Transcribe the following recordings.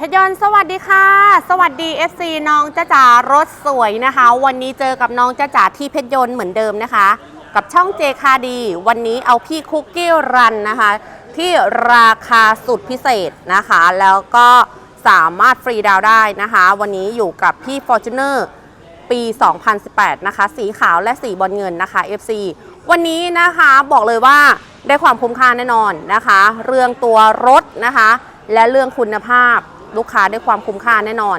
เพชรยนต์สวัสดีค่ะ สวัสดี FC น้องจ้าจ๋ารถสวยนะคะ วันนี้เจอกับน้องจ้าจ๋าที่เพชรยนต์เหมือนเดิมนะคะ กับช่องเจคาดี วันนี้เอาพี่คุกกี้รันนะคะ ที่ราคาสุดพิเศษนะคะ แล้วก็สามารถฟรีดาวได้นะคะ วันนี้อยู่กับพี่ Fortuner ปี 2018 นะคะ สีขาวและสีบอลเงินนะคะ FC วันนี้นะคะบอกเลยว่าได้ความคุ้มค่าแน่นอนนะคะ เรื่องตัวรถนะคะ และเรื่องคุณภาพ ลูกค้าได้ความคุ้มค่าแน่นอน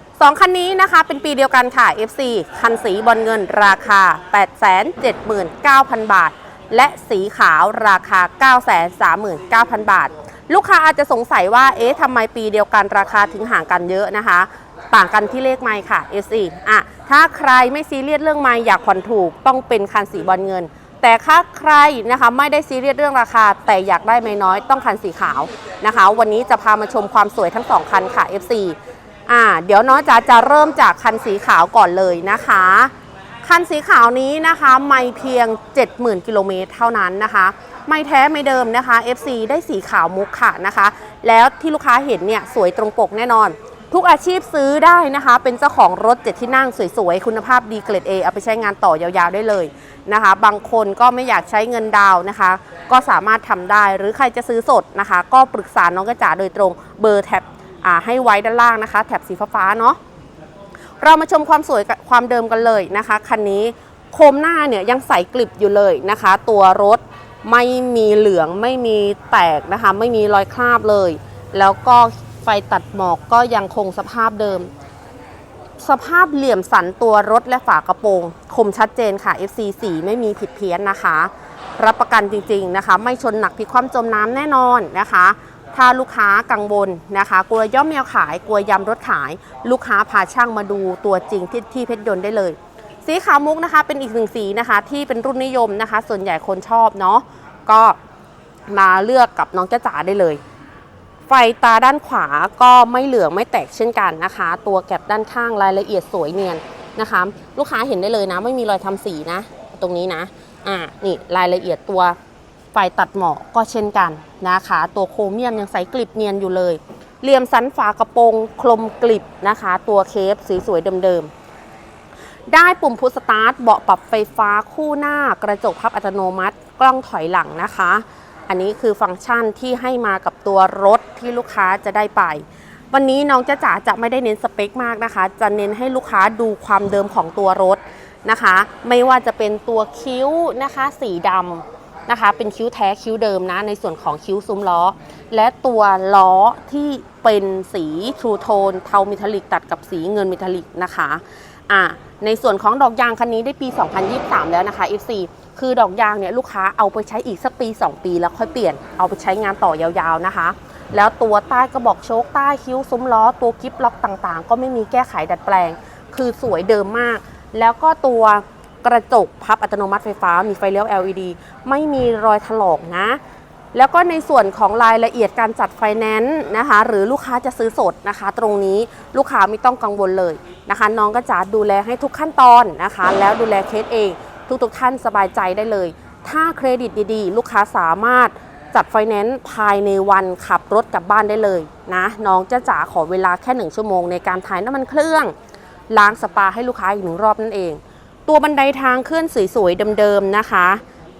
2 คันนี้นะคะ เป็นปีเดียวกันค่ะ FC คันสีบอลเงินราคา 879,000 บาท และสีขาวราคา 939,000 บาท ลูกค้าอาจจะสงสัยว่า เอ๊ะทำไมปีเดียวกันราคาถึงห่างกันเยอะนะคะ ต่างกันที่เลขไม้ค่ะ FC อะถ้าใครไม่ซีเรียสเรื่องไม้อยากผ่อนถูก ต้องเป็นคันสีบอลเงิน แต่ถ้าใครนะคะไม่ได้ซีเรียสเรื่องราคา แต่อยากได้ไม่น้อยต้องคันสีขาวนะคะ วันนี้จะพามาชมความสวยทั้งสองคันค่ะ FC อ่าเดี๋ยวน้องจะจะเริ่มจากคันสีขาวก่อนเลยนะคะ คันสีขาวนี้นะคะไม่เพียง 70,000กิโลเมตรเท่านั้นนะคะ ไม่แท้ไม่เดิมนะคะ FC ได้สีขาวมุกค่ะนะคะ แล้วที่ลูกค้าเห็นเนี่ยสวยตรงปกแน่นอน ทุกอาชีพซื้อได้นะคะ เป็นเจ้าของรถเจ็ดที่นั่งสวยๆ คุณภาพดีเกรด A เอาไปใช้งานต่อยาวๆได้เลยนะคะ บางคนก็ไม่อยากใช้เงินดาวนะคะ ก็สามารถทำได้หรือใครจะซื้อสดนะคะ ก็ปรึกษาน้องกระจ๋าโดยตรงเบอร์แท็บให้ไว้ด้านล่างนะคะ แท็บสีฟ้าๆเนาะเรามาชมความสวยความเดิมกันเลยนะคะคันนี้โคมหน้าเนี่ยยังใสกลิบอยู่เลยนะคะ ตัวรถไม่มีเหลืองไม่มีแตกนะคะ ไม่มีรอยคราบเลย แล้วก็ ไฟตัดหมอกก็ยังคงสภาพเดิม สภาพเหลี่ยมสันตัวรถและฝากระโปรง คมชัดเจนค่ะ FC สีไม่มีผิดเพี้ยนนะคะ รับประกันจริงๆนะคะ ไม่ชนหนักพิกคว่ำจมน้ำแน่นอนนะคะ ถ้าลูกค้ากังวลนะคะ กลัวย่อมแมวขาย กลัวยำรถขาย ลูกค้าพาช่างมาดูตัวจริงที่ที่เพชรยนต์ได้เลย สีขาวมุกนะคะเป็นอีกหนึ่งสีนะคะ ที่เป็นรุ่นนิยมนะคะ ส่วนใหญ่คนชอบเนาะก็มาเลือกกับน้องจ้าจ๋าได้เลย ไฟตาด้านขวาก็ไม่เหลืองไม่แตกเช่นกันนะคะ ตัวแก็บด้านข้างรายละเอียดสวยเนียนนะคะ ลูกค้าเห็นได้เลยนะ ไม่มีรอยทำสีนะ ตรงนี้นะอ่านี่รายละเอียดตัวไฟตัดหมอกก็เช่นกันนะคะ ตัวโครเมียมยังใสกลิบเนียนอยู่เลยเหลี่ยมสันฝากระโปรงคลมกลิบนะคะ ตัวเคฟสีสวยเดิมๆ ได้ปุ่มพุชสตาร์ทเบาะปรับไฟฟ้าคู่หน้ากระจกพับอัตโนมัติ กล้องถอยหลังนะคะ อันนี้คือฟังก์ชันที่ให้มากับตัวรถที่ลูกค้าจะได้ไป วันนี้น้องจ้าจ๋าจะไม่ได้เน้นสเปคมากนะคะ จะเน้นให้ลูกค้าดูความเดิมของตัวรถนะคะ ไม่ว่าจะเป็นตัวคิ้วนะคะ สีดำนะคะ เป็นคิ้วแท้คิ้วเดิมนะ ในส่วนของคิ้วซุ้มล้อ และตัวล้อที่เป็นสีทรูโทนเทาเมทัลลิกตัดกับสีเงินเมทัลลิกนะคะอ่าในส่วนของดอกยางคันนี้ได้ปี 2023 แล้วนะคะ FC คือดอกยางเนี่ยลูกค้าเอาไปใช้อีกสักปี 2 ปีแล้วค่อยเปลี่ยน เอาไปใช้งานต่อยาวๆนะคะ แล้วตัวใต้กระบอกโชคใต้คิ้วซุ้มล้อ ตัวกิฟล็อกต่างๆ ก็ไม่มีแก้ไขดัดแปลง คือสวยเดิมมาก แล้วก็ตัวกระจกพับอัตโนมัติไฟฟ้ามีไฟเลี้ยว LED ไม่มีรอยถลอกนะ แล้วก็ในส่วนของรายละเอียดการจัดไฟแนนซ์นะคะ หรือลูกค้าจะซื้อสดนะคะ ตรงนี้ลูกค้าไม่ต้องกังวลเลยนะคะ น้องก็จะดูแลให้ทุกขั้นตอนนะคะ แล้วดูแลเคสเอง ทุกๆท่านสบายใจได้เลย ถ้าเครดิตดีๆ ลูกค้าสามารถจัดไฟแนนซ์ภายในวันขับรถกลับบ้านได้เลยนะน้องจะจ๋าขอเวลาแค่หนึ่งชั่วโมงในการถ่ายน้ำมันเครื่องล้างสปาให้ลูกค้าอีกหนึ่งรอบนั่นเอง ตัวบันไดทางเคลื่อนสวยๆเดิมๆนะคะ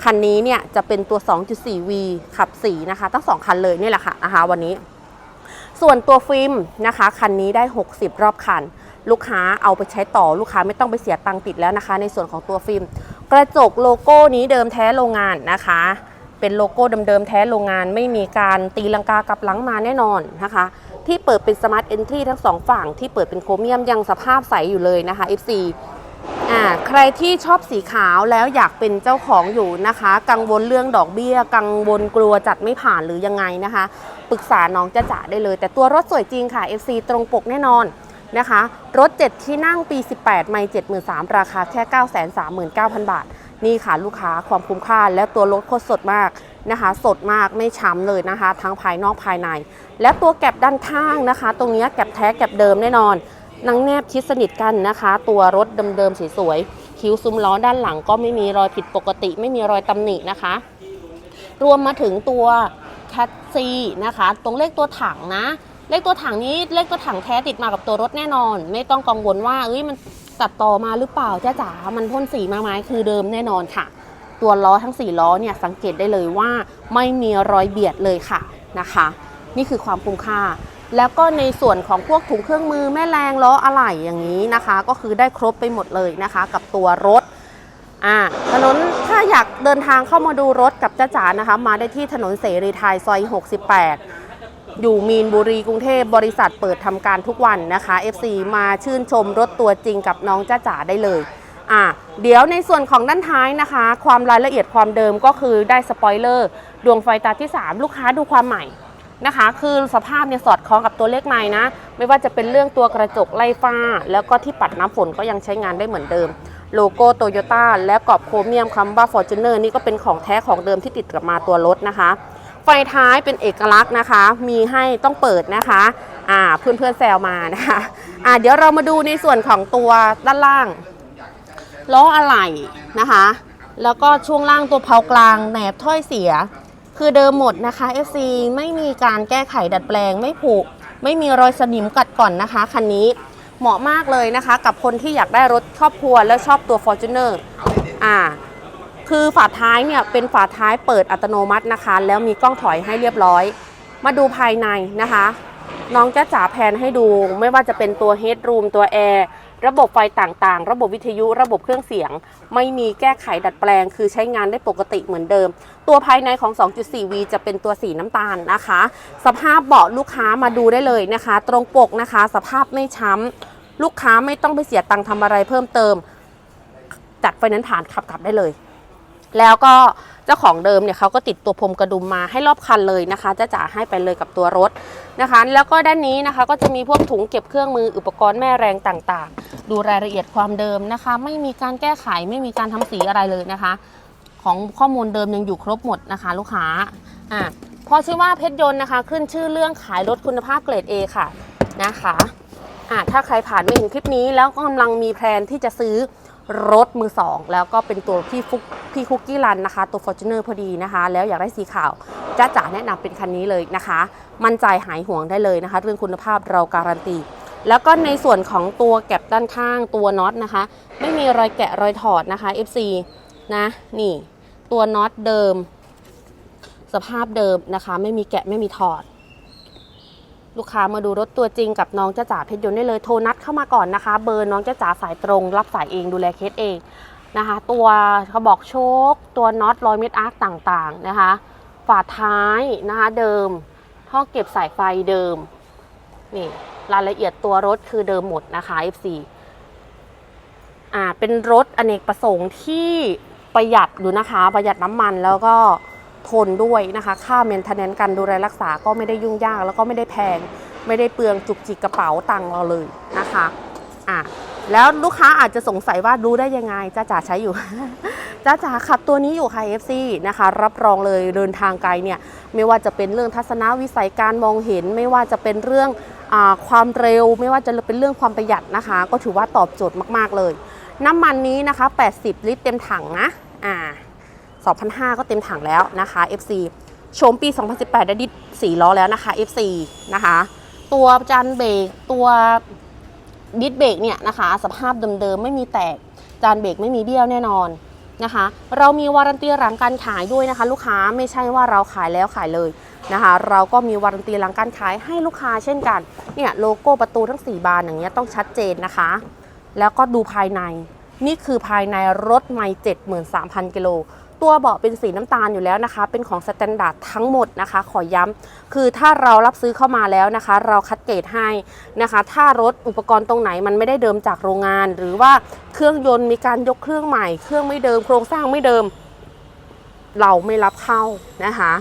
คันนี้เนี่ยจะเป็นตัว 2.4V ขับสีนะคะทั้งสองคันเลยนี่แหละค่ะนะคะวันนี้ ส่วนตัวฟิล์มนะคะคันนี้ได้ 60 รอบคัน ลูกค้าเอาไปใช้ต่อลูกค้าไม่ต้องไปเสียตังค์ติดแล้วนะคะ ในส่วนของตัวฟิล์ม กระจกโลโก้นี้เดิมแท้โรงงานนะคะ เป็นโลโก้เดิมๆแท้โรงงาน ไม่มีการตีลังกากลับหลังมาแน่นอนนะคะ ที่เปิดเป็นสมาร์ทเอนทรีทั้งสองฝั่งที่เปิดเป็นโครเมียมยังสภาพใสอยู่เลยนะคะ FC อ่าใครที่ชอบสีขาวแล้วอยากเป็นเจ้าของอยู่นะคะ กังวลเรื่องดอกเบี้ย กังวลกลัวจัดไม่ผ่านหรือยังไงนะคะ ปรึกษาน้องจะจ่าได้เลย แต่ตัวรถสวยจริงค่ะ FC ตรงปกแน่นอน นะคะ รถ 7 ที่นั่งปี 18 ไม่73,000 ราคาแค่ 939,000 บาท นี่ค่ะลูกค้าความคุ้มค่าและตัวรถโคตรสดมากนะคะ สดมากไม่ช้ำเลยนะคะ ทั้งภายนอกภายใน และตัวแก็บด้านข้างนะคะ ตรงนี้แก็บแท้แก็บเดิมแน่นอนนังแนบชิดสนิทกันนะคะ ตัวรถเดิมๆสวยๆคิ้วซุ้มล้อด้านหลังก็ไม่มีรอยผิดปกติ ไม่มีรอยตำหนินะคะ รวมมาถึงตัวแคทซีนะคะ ตรงเลขตัวถังนะ เลขตัวถังนี้เลขตัวถังแท้ติดมากับตัวรถแน่นอน ไม่ต้องกังวลว่าเอ้ยมันตัดต่อมาหรือเปล่าจ้าจ๋ามันพ่นสีมาไหมคือเดิมแน่นอนค่ะ ตัวล้อทั้ง 4 ล้อเนี่ยสังเกตได้เลยว่าไม่มีรอยเบียดเลยค่ะนะคะ นี่คือความคุ้มค่า แล้วก็ในส่วนของพวกถุงเครื่องมือแม่แรงล้ออะไหล่อย่างนี้นะคะ ก็คือได้ครบไปหมดเลยนะคะ กับตัวรถอ่าถนนถ้าอยากเดินทางเข้ามาดูรถกับจ้าจ๋านะคะ มาได้ที่ถนนเสรีไทยซอย 68 อยู่มีนบุรีกรุงเทพบริษัทเปิดทำการทุกวันนะคะ FC มาชื่นชมรถตัวจริงกับน้องจ้าจ๋าได้เลยอะเดี๋ยวในส่วนของด้านท้ายนะคะ ความรายละเอียดความเดิมก็คือได้สปอยเลอร์ดวงไฟตาที่ 3 ลูกค้าดูความใหม่นะคะ คือสภาพเนี่ยสอดคล้องกับตัวเลขใหม่นะ ไม่ว่าจะเป็นเรื่องตัวกระจกไล่ฟ้า แล้วก็ที่ปัดน้ำฝนก็ยังใช้งานได้เหมือนเดิม โลโก้โตโยต้าและกรอบโครเมียมคำว่า Fortuner นี่ก็เป็นของแท้ของเดิมที่ติดกับมาตัวรถนะคะ ไฟท้ายเป็นเอกลักษณ์นะคะ มีให้ต้องเปิดนะคะอ่าเพื่อนเพื่อนๆแซวมานะคะอ่าเดี๋ยวเรามาดูในส่วนของตัวด้านล่างล้ออะไหล่นะคะ แล้วก็ช่วงล่างตัวเพากลางแหนบถ้อยเสีย คือเดิมหมดนะคะ FC ไม่มีการแก้ไขดัดแปลงไม่ผุไม่มีรอยสนิมกัดก่อนนะคะคันนี้เหมาะมากเลยนะคะ กับคนที่อยากได้รถครอบครัวแล้วชอบตัว Fortuner อ่า คือฝาท้ายเนี่ยเป็นฝาท้ายเปิดอัตโนมัตินะคะ แล้วมีกล้องถอยให้เรียบร้อย มาดูภายในนะคะ น้องจ้าจ๋าแพนให้ดูไม่ว่าจะเป็นตัวเฮดรูมตัวแอร์ระบบไฟต่างๆ ระบบวิทยุ ระบบเครื่องเสียง ไม่มีแก้ไขดัดแปลง คือใช้งานได้ปกติเหมือนเดิม ตัวภายในของ 2.4V จะเป็นตัวสีน้ำตาลนะคะ สภาพเบาะลูกค้ามาดูได้เลยนะคะ ตรงปกนะคะ สภาพไม่ช้ำ ลูกค้าไม่ต้องไปเสียตังค์ทำอะไรเพิ่มเติม จัดไฟนั้นผ่านขับกลับได้เลย แล้วก็เจ้าของเดิมเนี่ยเขาก็ติดตัวพรมกระดุมมาให้รอบคันเลยนะคะจะจ่าให้ไปเลยกับตัวรถนะคะ แล้วก็ด้านนี้นะคะก็จะมีพวกถุงเก็บเครื่องมืออุปกรณ์แม่แรงต่างๆ ดูรายละเอียดความเดิมนะคะ ไม่มีการแก้ไขไม่มีการทำสีอะไรเลยนะคะ ของข้อมูลเดิมยังอยู่ครบหมดนะคะ ลูกค้าอะพอชื่อว่าเพชรยนต์นะคะ ขึ้นชื่อเรื่องขายรถคุณภาพเกรด A ค่ะนะคะอะถ้าใครผ่านไม่เห็นคลิปนี้แล้วก็กำลังมีแพลนที่จะซื้อ รถมือสองแล้วก็เป็นตัวพี่ฟุกพี่คุกกี้รันนะคะ ตัว Fortuner พอดีนะคะ แล้วอยากได้สีขาวจ้าจ๋าแนะนำเป็นคันนี้เลยนะคะ มั่นใจหายห่วงได้เลยนะคะ เรื่องคุณภาพเราการันตีแล้วก็ในส่วนของตัวแก็บด้านข้างตัวน็อตนะคะ ไม่มีรอยแกะรอยถอดนะคะ FC นะนี่ ตัวน็อตเดิม สภาพเดิมนะคะ ไม่มีแกะไม่มีถอด ลูกค้ามาดูรถตัวจริงกับน้องจ้าจ๋าเพชรยนต์ได้เลยโทรนัดเข้ามาก่อนนะคะ เบอร์น้องจ้าจ๋าสายตรง รับสายเองดูแลเคสเองนะคะ ตัวกระบอกโชค ตัวน็อตรอยเม็ดอาร์คต่างๆนะคะ ฝาท้ายนะคะเดิมท่อเก็บสายไฟเดิมนี่รายละเอียดตัวรถคือเดิมหมดนะคะ F4 อ่าเป็นรถอเนกประสงค์ที่ประหยัดอยู่นะคะ ประหยัดน้ำมันแล้วก็ ทนด้วยนะคะ ค่าเมนเทนแนนการดูแลรักษาก็ไม่ได้ยุ่งยาก แล้วก็ไม่ได้แพง ไม่ได้เปลืองจุกจิกกระเป๋าตังเราเลยนะคะอะแล้วลูกค้าอาจจะสงสัยว่ารู้ได้ยังไงจ้าจ๋าใช้อยู่ จ้าจ๋าขับตัวนี้อยู่ค่ะ FC นะคะ รับรองเลยเดินทางไกลเนี่ย ไม่ว่าจะเป็นเรื่องทัศนวิสัยการมองเห็น ไม่ว่าจะเป็นเรื่องอความเร็ว ไม่ว่าจะเป็นเรื่องความประหยัดนะคะ ก็ถือว่าตอบโจทย์มาก ๆเลย น้ำมันนี้นะคะ 80 ลิตรเต็มถังนะอ่า 2,500 ก็เต็มถังแล้วนะคะ FC โฉมปี 2018 ได้ดิส4ล้อแล้วนะคะ FC นะคะ ตัวจานเบรกตัวดิสเบรกเนี่ยนะคะ สภาพเดิมๆไม่มีแตก จานเบรกไม่มีเบี้ยวแน่นอนนะคะ เรามีวารันตีหลังการขายด้วยนะคะ ลูกค้าไม่ใช่ว่าเราขายแล้วขายเลยนะคะ เราก็มีวารันตีหลังการขายให้ลูกค้าเช่นกันเนี่ยโลโก้ประตูทั้ง 4 บานอย่างเงี้ยต้องชัดเจนนะคะ แล้วก็ดูภายในนี่คือภายในรถไม่73,000กิโล ตัวเบาะเป็นสีน้ำตาลอยู่แล้วนะคะ เป็นของสแตนดาร์ดทั้งหมดนะคะ ขอย้ำคือถ้าเรารับซื้อเข้ามาแล้วนะคะ เราคัดเกรดให้นะคะ ถ้ารถอุปกรณ์ตรงไหนมันไม่ได้เดิมจากโรงงาน หรือว่าเครื่องยนต์มีการยกเครื่องใหม่ เครื่องไม่เดิม โครงสร้างไม่เดิม เราไม่รับเข้านะคะ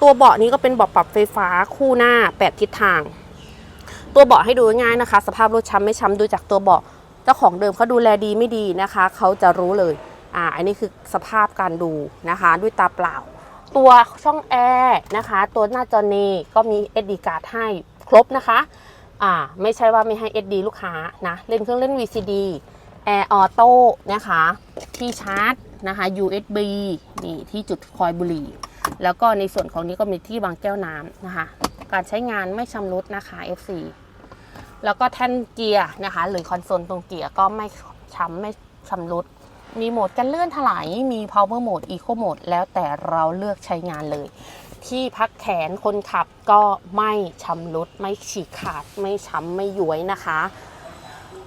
ตัวเบาะนี้ก็เป็นเบาะปรับไฟฟ้าคู่หน้า 8 ทิศทาง ตัวเบาะให้ดูง่ายนะคะ สภาพรถช้ำไม่ช้ำดูจากตัวเบาะเจ้าของเดิมเขาดูแลดีไม่ดีนะคะ เขาจะรู้เลย อ่าอันนี้คือสภาพการดูนะคะ ด้วยตาเปล่า ตัวช่องแอร์นะคะ ตัวหน้าจอนี้ก็มี SD card ให้ครบนะคะอ่าไม่ใช่ว่าไม่ให้ SD ลูกค้านะเล่นเครื่องเล่น VCD Air Auto นะคะ ที่ชาร์จนะคะ USB นี่ที่จุดคอยบุหรี่ แล้วก็ในส่วนของนี้ก็มีที่วางแก้วน้ำนะคะ การใช้งานไม่ชำรุดนะคะ FC แล้วก็แท่นเกียร์นะคะ หรือคอนโซลตรงเกียร์ก็ไม่ช้ำไม่ชำรุด มีโหมดกันเลื่อนถลาย มี power mode eco mode แล้วแต่เราเลือกใช้งานเลย ที่พักแขนคนขับก็ไม่ชำรุด ไม่ฉีกขาด ไม่ช้ำ ไม่ย้วยนะคะ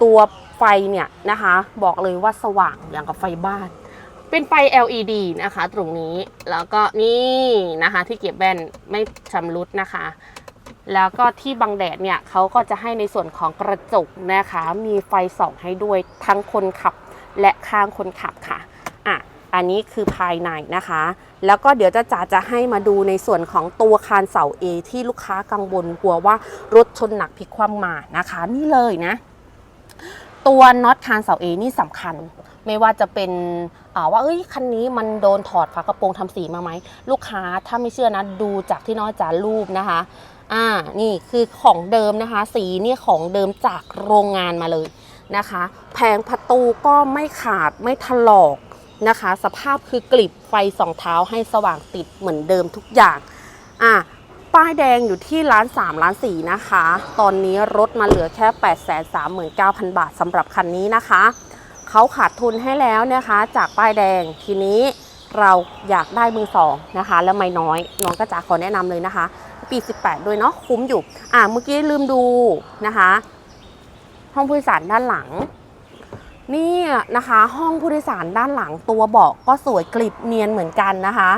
ตัวไฟเนี่ยนะคะ บอกเลยว่าสว่างอย่างกับไฟบ้าน เป็นไฟ LED นะคะ ตรงนี้ แล้วก็นี่นะคะที่เก็บแว่นไม่ชำรุดนะคะแล้วก็ที่บังแดดเนี่ยเขาก็จะให้ในส่วนของกระจกนะคะ มีไฟส่องให้ด้วยทั้งคนขับ และข้างคนขับค่ะอะอันนี้คือภายในนะคะ แล้วก็เดี๋ยวจะจ๋าจะให้มาดูในส่วนของตัวคานเสา A ที่ลูกค้ากังวลกลัวว่ารถชนหนักพลิกคว่ำมานะคะ นี่เลยนะ ตัวน็อตคานเสา A นี่สำคัญไม่ว่าจะเป็นอ่าว่าเอ้ยคันนี้มันโดนถอดฝากระโปรงทำสีมาไหมลูกค้าถ้าไม่เชื่อนะดูจากที่น้อยจ๋ารูปนะคะ อ่านี่คือของเดิมนะคะ สีนี่ของเดิมจากโรงงานมาเลย นะคะแผงประตูก็ไม่ขาดไม่ถลอกนะคะ สภาพคือกลิบไฟสองเท้าให้สว่างติดเหมือนเดิมทุกอย่างอะป้ายแดงอยู่ที่ร้าน3ล้าน4นะคะ ตอนนี้รถมาเหลือแค่ 8 3 9 0 0 0 บาทสำหรับคันนี้นะคะ เขาขาดทุนให้แล้วนะคะ จากป้ายแดงทีนี้เราอยากได้มือสองนะคะ แล้วไม่น้อยน้องก็จะขอแนะนำเลยนะคะ ปี 18 ด้วยเนาะคุ้มอยู่ อ่าเมื่อกี้ลืมดูนะคะ ห้องผู้โดยสารด้านหลัง นี่นะคะ ห้องผู้โดยสารด้านหลังตัวเบาะก็สวยกลิบเนียนเหมือนกันนะคะ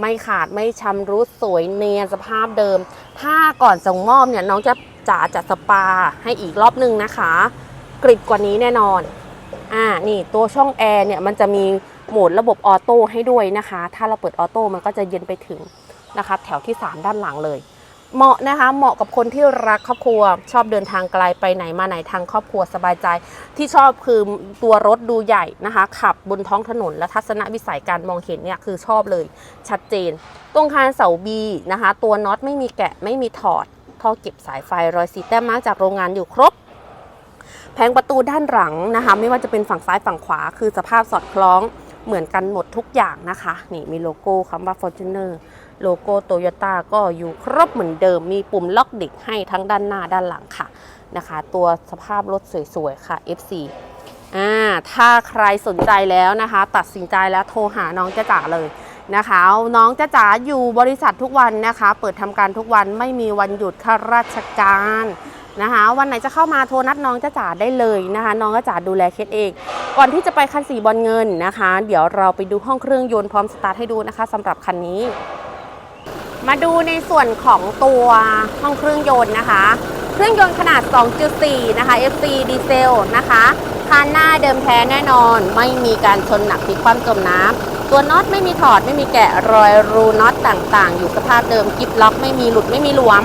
ไม่ขาดไม่ชำรุดสวยเนียนสภาพเดิม ถ้าก่อนส่งมอบเนี่ยน้องจะจ๋าจัดสปาให้อีกรอบหนึ่งนะคะ กริบกว่านี้แน่นอน อ่า นี่ตัวช่องแอร์เนี่ยมันจะมีโหมดระบบออโต้ให้ด้วยนะคะ ถ้าเราเปิดออโต้มันก็จะเย็นไปถึงนะคะ แถวที่ 3 ด้านหลังเลย เหมาะนะคะเหมาะกับคนที่รักครอบครัว ชอบเดินทางไกลไปไหนมาไหนทางครอบครัวสบายใจ ที่ชอบคือตัวรถดูใหญ่นะคะ ขับบนท้องถนนและทัศนวิสัยการมองเห็นเนี่ยคือชอบเลยชัดเจน ตรงคานเสาบีนะคะ ตัวน็อตไม่มีแกะไม่มีถอดท่อเก็บสายไฟรอยสีแต้มมาจากโรงงานอยู่ครบ แผงประตูด้านหลังนะคะ ไม่ว่าจะเป็นฝั่งซ้ายฝั่งขวา คือสภาพสอดคล้องเหมือนกันหมดทุกอย่างนะคะ นี่มีโลโก้คำว่า Fortuner โลโก้โตโยต้าก็อยู่ครบเหมือนเดิม มีปุ่มล็อกเด็กให้ทั้งด้านหน้าด้านหลังค่ะนะคะ ตัวสภาพรถสวยๆ ค่ะ FC อ่าถ้าใครสนใจแล้วนะคะ ตัดสินใจแล้วโทรหาน้องจ้าจ๋าเลยนะคะ น้องจ้าจ๋าอยู่บริษัททุกวันนะคะ เปิดทำการทุกวันไม่มีวันหยุดข้าราชการนะคะ วันไหนจะเข้ามาโทรนัดน้องจ้าจ๋าได้เลยนะคะ น้องจ้าจ๋าดูแลเคสเอง ก่อนที่จะไปคันสีบอลเงินนะคะ เดี๋ยวเราไปดูห้องเครื่องยนต์พร้อมสตาร์ทให้ดูนะคะสำหรับคันนี้ มาดูในส่วนของตัวห้องเครื่องยนต์นะคะ เครื่องยนต์ขนาด 2.4 นะคะ FC ดีเซลนะคะคานหน้าเดิมแท้แน่นอน ไม่มีการชนหนักพลิกคว่ำจมน้ำตัวน็อตไม่มีถอดไม่มีแกะรอยรูน็อตต่างๆ อยู่สภาพเดิมกิฟล็อกไม่มีหลุดไม่มีหลวม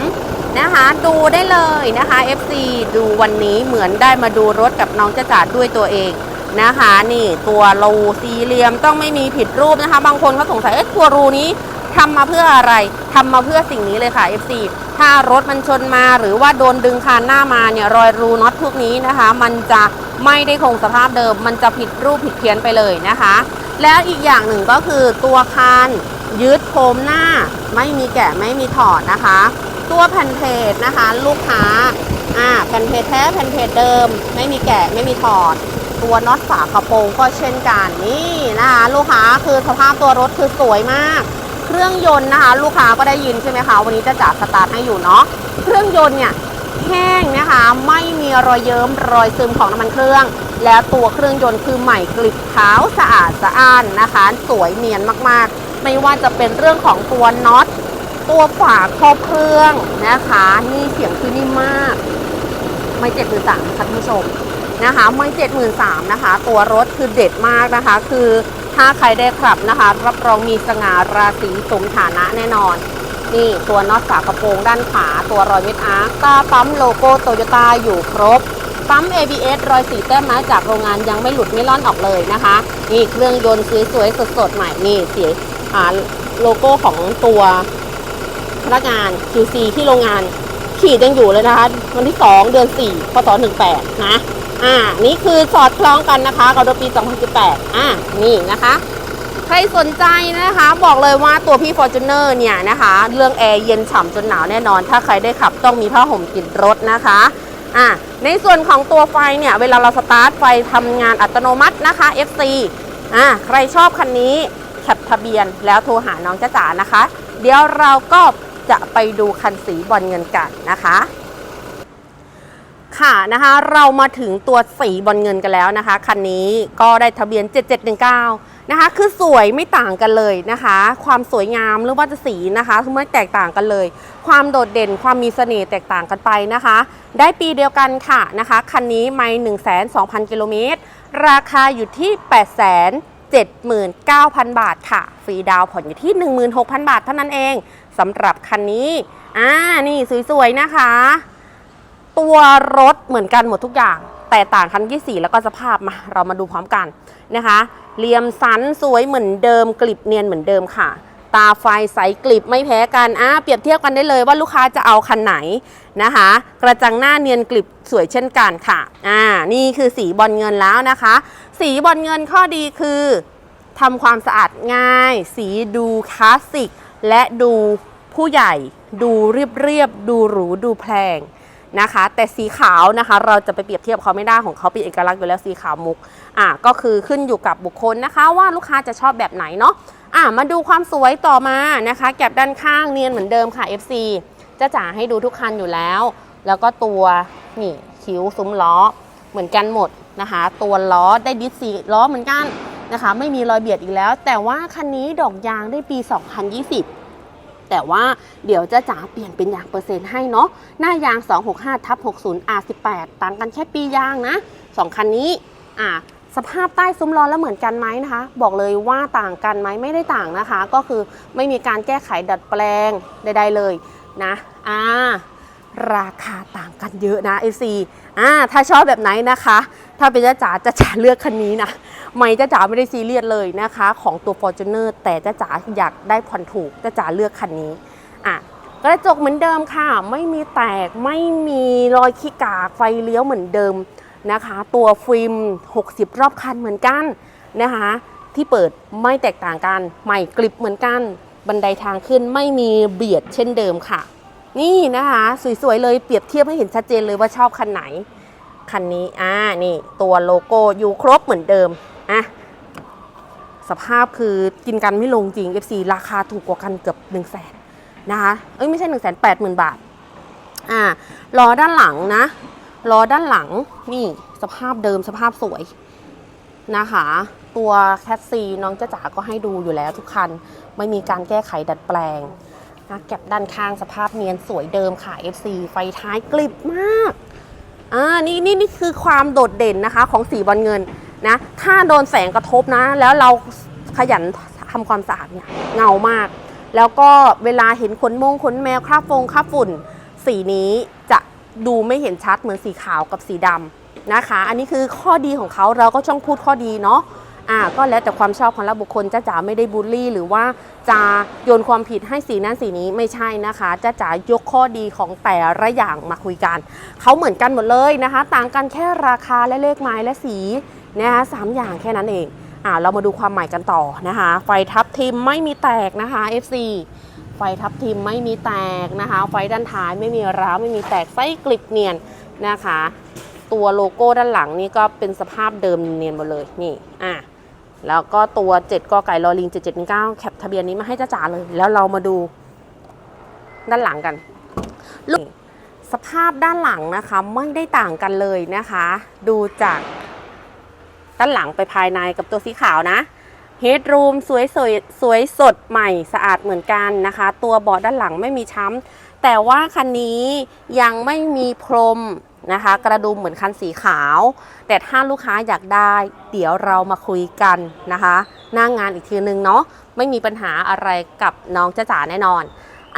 นะคะดูได้เลยนะคะ FC ดูวันนี้เหมือนได้มาดูรถกับน้องจ้าจ๋าด้วยตัวเองนะคะ นี่ตัวรูสี่เหลี่ยมต้องไม่มีผิดรูปนะคะ บางคนเขาสงสัยเอ๊ะตัวรูนี้ ทำมาเพื่ออะไรทำมาเพื่อสิ่งนี้เลยค่ะ FC ถ้ารถมันชนมาหรือว่าโดนดึงคานหน้ามาเนี่ยรอยรูน็อตพวกนี้นะคะ มันจะไม่ได้คงสภาพเดิม มันจะผิดรูปผิดเพี้ยนไปเลยนะคะ แล้วอีกอย่างหนึ่งก็คือตัวคานยึดโคมหน้า ไม่มีแกะไม่มีถอดนะคะ ตัวแผ่นเพจนะคะ ลูกค้าอ่าแผ่นเพจแท้แผ่นเพจเดิม ไม่มีแกะไม่มีถอด ตัวน็อตฝากระโปรงก็เช่นกันนี่นะคะลูกค้าคือสภาพตัวรถคือสวยมาก เครื่องยนต์นะคะ ลูกค้าก็ได้ยินใช่ไหมคะวันนี้จะจัดสตาร์ทให้อยู่เนาะเครื่องยนต์เนี่ยแห้งนะคะ ไม่มีรอยเยิ้มรอยซึมของน้ำมันเครื่อง แล้วตัวเครื่องยนต์คือใหม่กลิบขาวสะอาดสะอ้านนะคะ สวยเนียนมากๆ ไม่ว่าจะเป็นเรื่องของตัวน็อตตัวฝาครอบเครื่องนะคะ นี่เสียงคือนิ่มมาก ไม่เจ็ดหมื่นสามค่ะท่านผู้ชมนะคะ ไม่เจ็ดหมื่นสามนะคะ ตัวรถคือเด็ดมากนะคะ คือ ถ้าใครได้ขับนะคะ รับรองมีสง่าราศีสมฐานะแน่นอน นี่ตัวน็อตฝากระโปรงด้านขวาตัวรอยเม็ดอาร์ตาปั๊มโลโก้โตโยต้าอยู่ครบปั๊ม ABS รอยสีแต้มมาจากโรงงานยังไม่หลุดไม่ล่อนออกเลยนะคะ นี่เครื่องยนต์สวยๆสดๆใหม่นี่เสียอ่าโลโก้ของตัวพนักงาน QC ที่โรงงานขีดยังอยู่เลยนะคะ วันที่ 2 เดือน4พศ18 นะ อ่า นี่คือสอดคล้องกันนะคะกับรถปี 2018 อ่า นี่นะคะ ใครสนใจนะคะ บอกเลยว่าตัวพี่ Fortuner เนี่ยนะคะ เรื่องแอร์เย็นฉ่ำจนหนาวแน่นอน ถ้าใครได้ขับต้องมีผ้าห่มติดรถนะคะอะในส่วนของตัวไฟเนี่ยเวลาเราสตาร์ทไฟทำงานอัตโนมัตินะคะ FC อะใครชอบคันนี้แคปทะเบียนแล้วโทรหาน้องจ้าจ๋านะคะ เดี๋ยวเราก็จะไปดูคันสีบอลเงินกันนะคะ ค่ะนะคะเรามาถึงตัวสีบอลเงินกันแล้วนะคะคันนี้ก็ได้ทะเบียน 7719 นะคะ คือสวยไม่ต่างกันเลยนะคะ ความสวยงามหรือว่าจะสีนะคะคือไม่แตกต่างกันเลย ความโดดเด่นความมีเสน่ห์แตกต่างกันไปนะคะ ได้ปีเดียวกันค่ะนะคะคันนี้ไม่1 2 0 0 0กิโลเมตรราคาอยู่ที่8 7 79,000 บาทค่ะ ฟรีดาวผ่อนอยู่ที่ 16,000 บาทเท่านั้นเองสำหรับคันนี้ อ่า นี่สวยๆนะคะ ตัวรถเหมือนกันหมดทุกอย่าง แต่ต่างคันที่สีแล้วก็สภาพมา เรามาดูพร้อมกันนะคะเหลี่ยมสันสวยเหมือนเดิมกลิบเนียนเหมือนเดิมค่ะ ตาไฟใสกลิบไม่แพ้กันอะเปรียบเทียบกันได้เลยว่าลูกค้าจะเอาคันไหนนะคะ กระจังหน้าเนียนกลิบสวยเช่นกันค่ะอ่านี่คือสีบอลเงินแล้วนะคะ สีบอลเงินข้อดีคือทำความสะอาดง่าย สีดูคลาสสิก และดูผู้ใหญ่ ดูเรียบเรียบดูหรูดูแพง นะคะ แต่สีขาวนะคะ เราจะไปเปรียบเทียบเขาไม่ได้ของเขาเป็นเอกลักษณ์อยู่แล้วสีขาวมุกอะก็คือขึ้นอยู่กับบุคคลนะคะ ว่าลูกค้าจะชอบแบบไหนเนาะอะมาดูความสวยต่อมานะคะแก็บด้านข้างเนียนเหมือนเดิมค่ะ FC จะจ๋าให้ดูทุกคันอยู่แล้ว แล้วก็ตัวนี่คิ้วซุ้มล้อเหมือนกันหมดนะคะ ตัวล้อได้ดิสสีล้อเหมือนกันนะคะ ไม่มีรอยเบียดอีกแล้ว แต่ว่าคันนี้ดอกยางได้ปี 2020 แต่ว่าเดี๋ยวจะจ๋าเปลี่ยนเป็นยางเปอร์เซ็นต์ให้เนาะหน้ายาง 265ทับ60 R18 ต่างกันแค่ปียางนะสองคันนี้อ่าสภาพใต้ซุ้มล้อแล้วเหมือนกันไหมนะคะ บอกเลยว่าต่างกันไหมไม่ได้ต่างนะคะ ก็คือไม่มีการแก้ไขดัดแปลงใด ๆเลยนะอ่า ราคาต่างกันเยอะนะ FC อ่าถ้าชอบแบบไหนนะคะ ถ้าเป็นจ้าจ๋าจะจ๋าเลือกคันนี้นะ ไม่จ้าจ๋าไม่ได้ซีเรียสเลยนะคะ ของตัว Fortuner แต่จ้าจ๋าอยากได้ผ่อนถูกจ้าจ๋าเลือกคันนี้อะกระจกเหมือนเดิมค่ะ ไม่มีแตกไม่มีรอยขี้กากไฟเลี้ยวเหมือนเดิมนะคะ ตัวฟิล์ม 60 รอบคันเหมือนกันนะคะ ที่เปิดไม่แตกต่างกัน ใหม่กริบเหมือนกัน บันไดทางขึ้นไม่มีเบียดเช่นเดิมค่ะ นี่นะคะ สวยๆเลยเปรียบเทียบให้เห็นชัดเจนเลยว่าชอบคันไหน คันนี้อ่านี่ตัวโลโก้อยู่ครบเหมือนเดิมอะสภาพคือกินกันไม่ลงจริง FC ราคาถูกกว่ากันเกือบ1 0 0 0 0แสนนะคะ เอ้ยไม่ใช่ 1 8 0 0 0 0 บาท อ่าล้อด้านหลังนะล้อด้านหลังนี่สภาพเดิมสภาพสวยนะคะ ตัวแคสซีน้องจ้าจ๋าก็ให้ดูอยู่แล้วทุกคัน ไม่มีการแก้ไขดัดแปลง นะแก็บด้านข้างสภาพเนียนสวยเดิมค่ะ FC ไฟท้ายกลิบมาก อ่า นี่นี่นี่คือความโดดเด่นนะคะของสีบอลเงินนะ ถ้าโดนแสงกระทบนะ แล้วเราขยันทำความสะอาดเนี่ยเงามาก แล้วก็เวลาเห็นขนมงขนแมวคราบฟงคราบฝุ่น สีนี้จะดูไม่เห็นชัดเหมือนสีขาวกับสีดำนะคะ อันนี้คือข้อดีของเขาเราก็ช่องพูดข้อดีเนาะ อ่าก็แล้วแต่ความชอบของเราบุคคลจ้าจ๋าไม่ได้บูลลี่ หรือว่าจะโยนความผิดให้สีนั้นสีนี้ไม่ใช่นะคะจ้าจ๋ายกข้อดีของแต่ละอย่างมาคุยกันเขาเหมือนกันหมดเลยนะคะ ต่างกันแค่ราคาและเลขไม้และสีนะคะสามอย่างแค่นั้นเองอ่าเรามาดูความหม่กันต่อนะคะ ไฟทับทิมไม่มีแตกนะคะ FC ไฟทับทิมไม่มีแตกนะคะ ไฟด้านท้ายไม่มีร้าวไม่มีแตกไส้กลิบเนียนนะคะ ตัวโลโก้ด้านหลังนี่ก็เป็นสภาพเดิมเนียนหมดเลยนี่อะ แล้วก็ตัว 7กอไก่ลอลิง7719แคปทะเบียนนี้มาให้จ้าจ๋าเลย แล้วเรามาดู ด้านหลังกันลูกสภาพด้านหลังนะคะ ไม่ได้ต่างกันเลยนะคะ ดูจากด้านหลังไปภายในกับตัวสีขาวนะเฮดรูมสวยสวยสวยสดใหม่สะอาดเหมือนกันนะคะ ตัวเบาะด้านหลังไม่มีช้ำ แต่ว่าคันนี้ยังไม่มีพรมนะคะ กระดุมเหมือนคันสีขาว แต่ถ้าลูกค้าอยากได้ เดี๋ยวเรามาคุยกันนะคะหน้างงานอีกทีนึงเนาะไม่มีปัญหาอะไรกับน้องจ้าจ๋าแน่นอน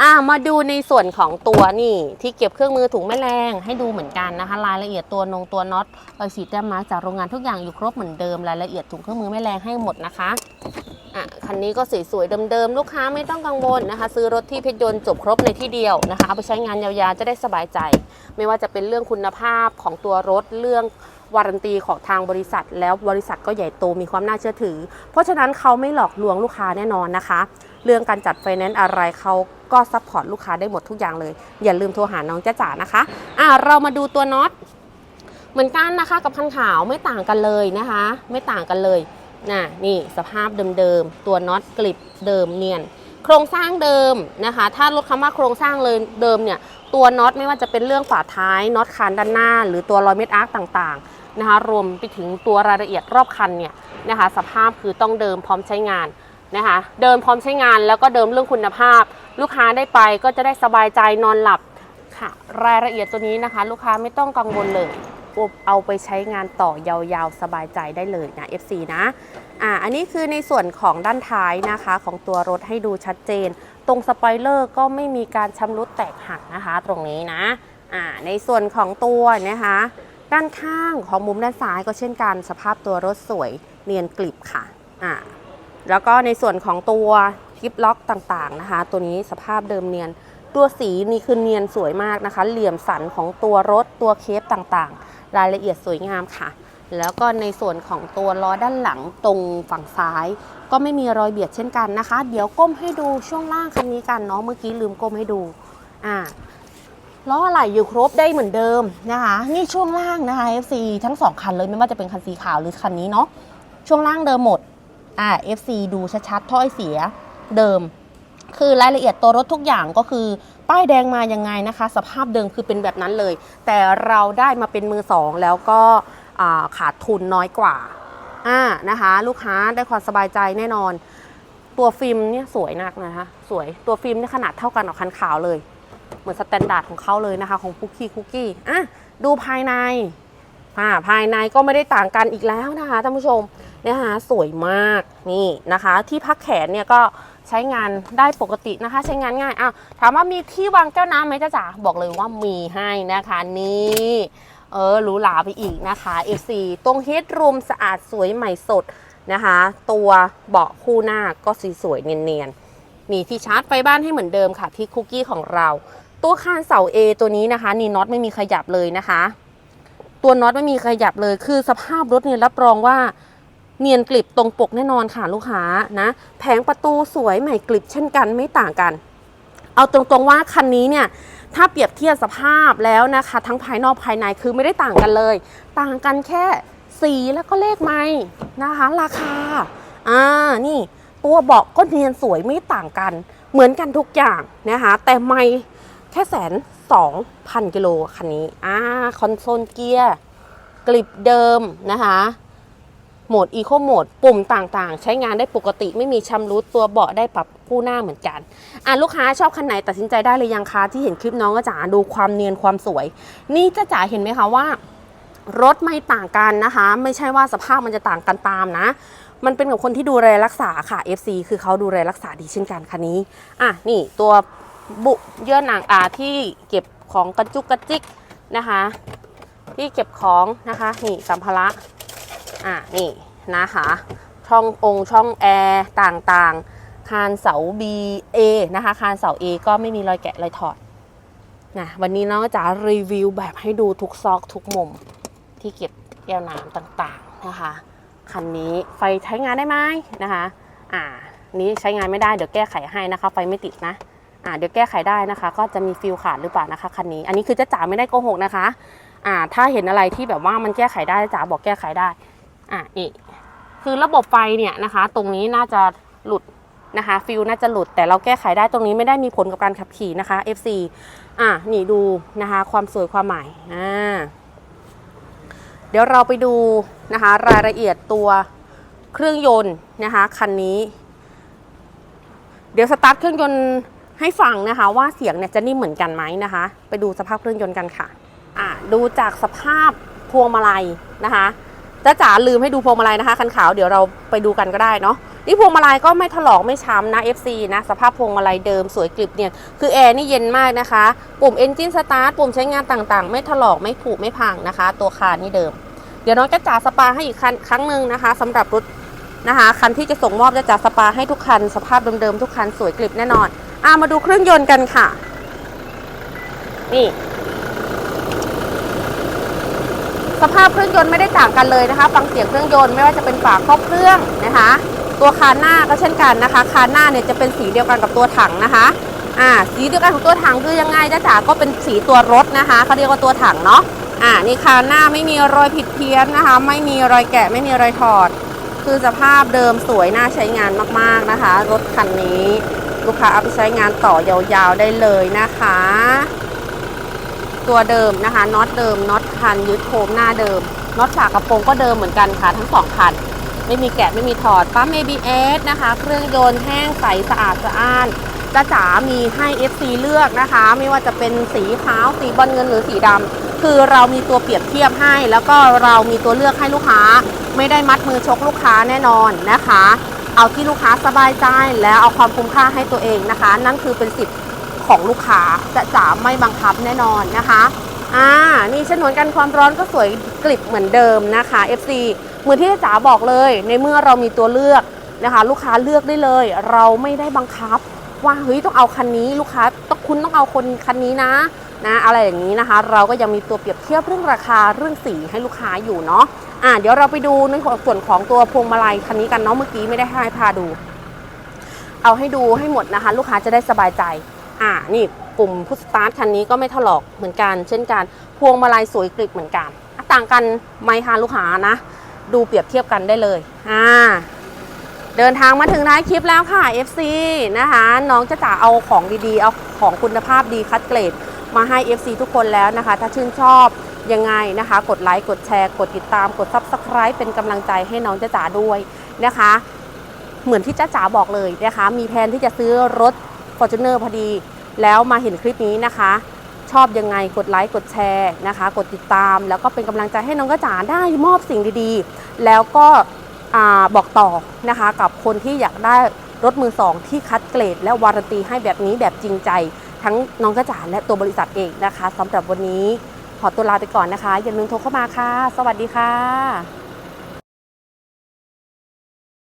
อ่ามาดูในส่วนของตัวนี่ที่เก็บเครื่องมือถุงแม่แรงให้ดูเหมือนกันนะคะรายละเอียดตัวนงตัวน็อตรอยสีแต้มมาจากโรงงานทุกอย่างอยู่ครบเหมือนเดิมรายละเอียดถุงเครื่องมือแม่แรงให้หมดนะคะอะคันนี้ก็สวยๆเดิมๆลูกค้าไม่ต้องกังวลนะคะ ซื้อรถที่เพชรยนต์จบครบในที่เดียวนะคะเอาไปใช้งานยาวๆจะได้สบายใจ ไม่ว่าจะเป็นเรื่องคุณภาพของตัวรถเรื่อง วารันตีของทางบริษัท แล้วบริษัทก็ใหญ่โตมีความน่าเชื่อถือ เพราะฉะนั้นเขาไม่หลอกลวงลูกค้าแน่นอนนะคะ เรื่องการจัดไฟแนนซ์อะไรเขาก็ซัพพอร์ตลูกค้าได้หมดทุกอย่างเลย อย่าลืมโทรหาน้องจ้าจ๋านะคะอะเรามาดูตัวน็อตเหมือนกันนะคะ กับคันขาวไม่ต่างกันเลยนะคะ ไม่ต่างกันเลยน่ะนี่สภาพเดิมๆตัวน็อตกลิบเดิมเนียนโครงสร้างเดิมนะคะ ถ้าลดคำว่าโครงสร้างเลยเดิมเนี่ย ตัวน็อตไม่ว่าจะเป็นเรื่องฝาท้ายน็อตคานด้านหน้า หรือตัวรอยเม็ดอาร์คต่างๆ นะคะรวมไปถึงตัวรายละเอียดรอบคันเนี่ยนะคะสภาพคือต้องเดิมพร้อมใช้งานนะคะเดิมพร้อมใช้งานแล้วก็เดิมเรื่องคุณภาพ ลูกค้าได้ไปก็จะได้สบายใจนอนหลับค่ะ รายละเอียดตัวนี้นะคะ ลูกค้าไม่ต้องกังวลเลยเอาไปใช้งานต่อยาวๆ สบายใจได้เลยนะ FC นะอ่าอันนี้คือในส่วนของด้านท้ายนะคะ ของตัวรถให้ดูชัดเจน ตรงสปอยเลอร์ก็ไม่มีการชำรุดแตกหักนะคะ ตรงนี้นะอ่าในส่วนของตัวนะคะ ด้านข้างของมุมด้านซ้ายก็เช่นกัน สภาพตัวรถสวยเนียนกลิบค่ะอ่าแล้วก็ในส่วนของตัวทิปล็อกต่างๆนะคะ ตัวนี้สภาพเดิมเนียน ตัวสีนี่คือเนียนสวยมากนะคะ เหลี่ยมสันของตัวรถตัวเคปต่างๆ รายละเอียดสวยงามค่ะ แล้วก็ในส่วนของตัวล้อด้านหลังตรงฝั่งซ้าย ก็ไม่มีรอยเบียดเช่นกันนะคะ เดี๋ยวก้มให้ดูช่วงล่างคันนี้กันเนาะเมื่อกี้ลืมก้มให้ดูอ่า ล้ออะไหล่อยู่ครบได้เหมือนเดิมนะคะ นี่ช่วงล่างนะคะ FC ทั้งสองคันเลยไม่ว่าจะเป็นคันสีขาวหรือคันนี้เนาะช่วงล่างเดิมหมดอ่า FC ดูชัดๆถ้อยเสียเดิม คือรายละเอียดตัวรถทุกอย่างก็คือ ป้ายแดงมายังไงนะคะ สภาพเดิมคือเป็นแบบนั้นเลย แต่เราได้มาเป็นมือสองแล้วก็ขาดทุนน้อยกว่าอ่านะคะ ลูกค้าได้ความสบายใจแน่นอน ตัวฟิล์มเนี่ยสวยนักนะคะ สวยตัวฟิล์มเนี่ยขนาดเท่ากันกับคันขาวเลย เหมือนสแตนดาร์ดของเขาเลยนะคะของคุกกี้คุกกี้อะดูภายในอ่าภายในก็ไม่ได้ต่างกันอีกแล้วนะคะท่านผู้ชมนะคะสวยมากนี่นะคะ ที่พักแขนเนี่ยก็ใช้งานได้ปกตินะคะ ใช้งานง่ายอ้าวถามว่ามีที่วางแก้วน้ำไหมจ้าจ๋าบอกเลยว่ามีให้นะคะนี่เออหรูหราไปอีกนะคะ F4 ตรงเฮดรูมสะอาดสวยใหม่สดนะคะ ตัวเบาะคู่หน้าก็สีสวยเนียนๆ มีที่ชาร์จไฟบ้านให้เหมือนเดิมค่ะที่คุกกี้ของเรา ตัวคานเสา A ตัวนี้นะคะนี่น็อตไม่มีขยับเลยนะคะ ตัวน็อตไม่มีขยับเลย คือสภาพรถเนี่ยรับรองว่าเนียนกลิบตรงปกแน่นอนค่ะลูกค้านะแผงประตูสวยใหม่กลิบเช่นกันไม่ต่างกัน เอาตรงๆว่าคันนี้เนี่ยถ้าเปรียบเทียบสภาพแล้วนะคะ ทั้งภายนอกภายในคือไม่ได้ต่างกันเลย ต่างกันแค่สีแล้วก็เลขไม้นะคะ ราคาอ่านี่ ตัวเบาะก็เนียนสวยไม่ต่างกัน เหมือนกันทุกอย่างนะคะ แต่ไม่แค่แสนสองพันกิโลคันนี้อ่าคอนโซลเกียร์กลิบเดิมนะคะโหมดอีโคโหมดปุ่มต่างๆ ใช้งานได้ปกติไม่มีชำรุดตัวเบาะได้ปรับคู่หน้าเหมือนกัน อะลูกค้าชอบคันไหนตัดสินใจได้เลยยังคะที่เห็นคลิปน้องก็จ๋าดูความเนียนความสวย นี่จะจ๋าเห็นไหมคะว่า รถไม่ต่างกันนะคะ ไม่ใช่ว่าสภาพมันจะต่างกันตามนะ มันเป็นกับคนที่ดูแลรักษาค่ะ FC คือเขาดูแลรักษาดีเช่นกันคันนี้ อะนี่ตัวบุเยื่อหนังอ่าที่เก็บของกระจุกกระจิกนะคะ ที่เก็บของนะคะนี่สัมภาระอะนี่นะคะช่ององค์ช่องแอร์ต่างๆ คานเสา B A นะคะ คานเสา A ก็ไม่มีรอยแกะรอยถอดนะวันนี้น้องจะรีวิวแบบให้ดูทุกซอกทุกมุมที่เก็บแก้วน้ำต่างๆนะคะ คันนี้ไฟใช้งานได้ไหมนะคะ อ่า นี้ใช้งานไม่ได้เดี๋ยวแก้ไขให้นะคะ ไฟไม่ติดนะ อ่า เดี๋ยวแก้ไขได้นะคะ ก็จะมีฟิลขาดหรือเปล่านะคะคันนี้ อันนี้คือจะจ๋าไม่ได้โกหกนะคะ อ่า ถ้าเห็นอะไรที่แบบว่ามันแก้ไขได้จ๋าบอกแก้ไขได้ อะนี่คือระบบไฟเนี่ยนะคะ ตรงนี้น่าจะหลุดนะคะฟิลน่าจะหลุดแต่เราแก้ไขได้ตรงนี้ไม่ได้มีผลกับการขับขี่นะคะ FC อะนี่ดูนะคะ ความสวยความใหม่อ่า เดี๋ยวเราไปดูนะคะรายละเอียดตัวเครื่องยนต์นะคะคันนี้ เดี๋ยวสตาร์ทเครื่องยนต์ให้ฟังนะคะว่าเสียงเนี่ยจะนิ่มเหมือนกันไหมนะคะ ไปดูสภาพเครื่องยนต์กันค่ะอะดูจากสภาพพวงมาลัยนะคะ จ้าจ๋าลืมให้ดูพวงมาลัยนะคะคันขาวเดี๋ยวเราไปดูกันก็ได้เนาะนี่พวงมาลัยก็ไม่ถลอกไม่ช้ำนะ FC นะ สภาพพวงมาลัยเดิมสวยกริบเนี่ย คือแอร์นี่เย็นมากนะคะ ปุ่ม Engine Start ปุ่มใช้งานต่างๆ ไม่ถลอกไม่ผุไม่พังนะคะ ตัวคานี่เดิม เดี๋ยวน้องจ้าจ๋าสปาให้อีกคันครั้งหนึ่งนะคะสำหรับรถนะคะ คันที่จะส่งมอบจ้าจ๋าสปาให้ทุกคัน สภาพเดิมๆทุกคันสวยกริบแน่นอนอะมาดูเครื่องยนต์กันค่ะ นี่ สภาพเครื่องยนต์ไม่ได้ต่างกันเลยนะคะฟังเสียงเครื่องยนต์ไม่ว่าจะเป็นฝาครอบเครื่องนะคะ ตัวคานหน้าก็เช่นกันนะคะคานหน้าเนี่ยจะเป็นสีเดียวกันกับตัวถังนะคะอ่าสีเดียวกันของตัวถังคือยังไงจ้าจ๋าก็เป็นสีตัวรถนะคะเขาเรียกว่าตัวถังเนาะอ่านี่คานหน้าไม่มีรอยผิดเพี้ยนนะคะ ไม่มีรอยแกะไม่มีรอยถอด คือสภาพเดิมสวยน่าใช้งานมากๆนะคะ รถคันนี้ ลูกค้าเอาไปใช้งานต่อยาวๆได้เลยนะคะ ตัวเดิมนะคะน็อตเดิมน็อตคันยึดโคมหน้าเดิมน็อตฝากระโปรงก็เดิมเหมือนกันค่ะ ทั้งสองคัน ไม่มีแกะไม่มีถอดปั๊ม ABS นะคะ เครื่องยนต์แห้งใสสะอาดสะอ้านจ้าจ๋ามีให้ FC เลือกนะคะ ไม่ว่าจะเป็นสีขาวสีบอลเงินหรือสีดำคือเรามีตัวเปรียบเทียบให้ แล้วก็เรามีตัวเลือกให้ลูกค้า ไม่ได้มัดมือชกลูกค้าแน่นอนนะคะ เอาที่ลูกค้าสบายใจแล้วเอาความคุ้มค่าให้ตัวเองนะคะ นั่นคือเป็นสิทธิ์ ของลูกค้าจะจ๋าไม่บังคับแน่นอนนะคะอ่านี่ฉนวนกันความร้อนก็สวยกลิบเหมือนเดิมนะคะ FC เหมือนที่จ๋าบอกเลย ในเมื่อเรามีตัวเลือกนะคะ ลูกค้าเลือกได้เลย เราไม่ได้บังคับ ว่าเฮ้ยต้องเอาคันนี้ลูกค้าต้องคุณต้องเอาคนคันนี้นะนะอะไรอย่างนี้นะคะ เราก็ยังมีตัวเปรียบเทียบเรื่องราคาเรื่องสีให้ลูกค้าอยู่เนาะอ่าเดี๋ยวเราไปดูในส่วนของตัวพวงมาลัยคันนี้กันเนาะเมื่อกี้ไม่ได้ให้พาดู เอาให้ดูให้หมดนะคะ ลูกค้าจะได้สบายใจ อ่านี่ปุ่มพุชสตาร์ทคันนี้ก็ไม่ถลอกเหมือนกัน เช่นกัน พวงมาลัยสวยกริบเหมือนกัน ต่างกันไหมคะลูกค้านะ ดูเปรียบเทียบกันได้เลยอ่าเดินทางมาถึงท้ายคลิปแล้วค่ะ FC นะคะ น้องจะจ๋าเอาของดีๆ เอาของคุณภาพดีคัดเกรด มาให้ FC ทุกคนแล้วนะคะ ถ้าชื่นชอบยังไงนะคะ กดไลค์ กดแชร์ กดติดตาม กด Subscribe เป็นกำลังใจให้น้องจะจ๋าด้วยนะคะ เหมือนที่จ้าจ๋าบอกเลยนะคะ มีแผนที่จะซื้อรถ Fortuner พอดี แล้วมาเห็นคลิปนี้นะคะ ชอบยังไงกดไลค์กดแชร์นะคะ กดติดตาม แล้วก็เป็นกำลังใจให้น้องกระจ๋าได้มอบสิ่งดีๆ แล้วก็บอกต่อนะคะกับคนที่อยากได้รถมือสองที่คัดเกรด และวารันตีให้แบบนี้แบบจริงใจ ทั้งน้องกระจ๋าและตัวบริษัทเองนะคะสำหรับวันนี้ขอตัวลาไปก่อนนะคะ อย่าลืมโทรเข้ามาค่ะ สวัสดีค่ะ